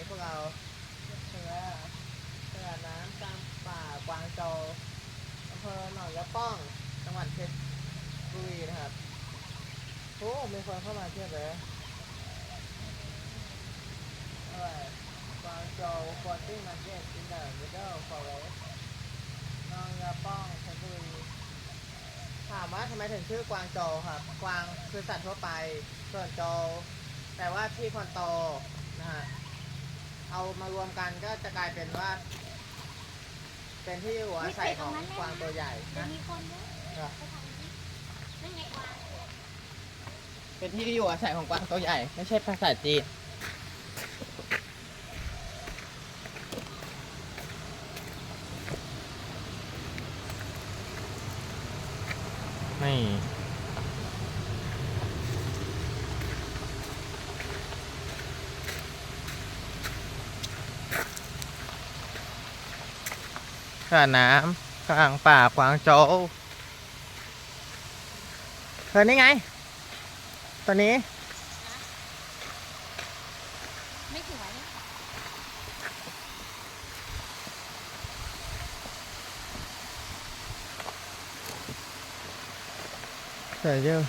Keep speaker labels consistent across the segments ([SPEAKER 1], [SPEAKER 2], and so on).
[SPEAKER 1] ี้พวกเราเชื้อเชื้อน้ำตามป่ากวางโจวอำเภอหนองยะป้อง จังหวัดเพชรบุรีนะครับโอ้มีคนเข้ามาเทียบเลยอะไรกวางโจวฟอร์ตี้มาร์เก็ตอินเดอร์มิดเดิลฟอร์เรสนองยาป้องเพชรบุรีถามว่าทำไมถึงชื่อกวางโจวครับ กวางคือสัตว์ทั่วไป ส่วนโจวแต่ว่าที่คอนโตนะฮะ เอามารวมกันก็จะกลายเป็นว่า เป็นที่อยู่อาศัยของกวางตัวใหญ่จะนะ
[SPEAKER 2] มีคนเยอะ
[SPEAKER 1] อะ
[SPEAKER 2] ไปทางนี้นั่นไงกวาง
[SPEAKER 1] เป็นที่อยู่อาศัยของกวางตัวใหญ่ ไม่ใช่ภาษาจีนนี่ สระน้ำข้างป่ากวางโจวเธอนี่ไงตอนนี้
[SPEAKER 2] ไม่ถือไว้
[SPEAKER 1] เยอะ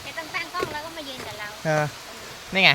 [SPEAKER 1] แ
[SPEAKER 2] ค่ต้องตั้งกล้องแล้วก็มายืนกับเรา
[SPEAKER 1] เออนี่ไง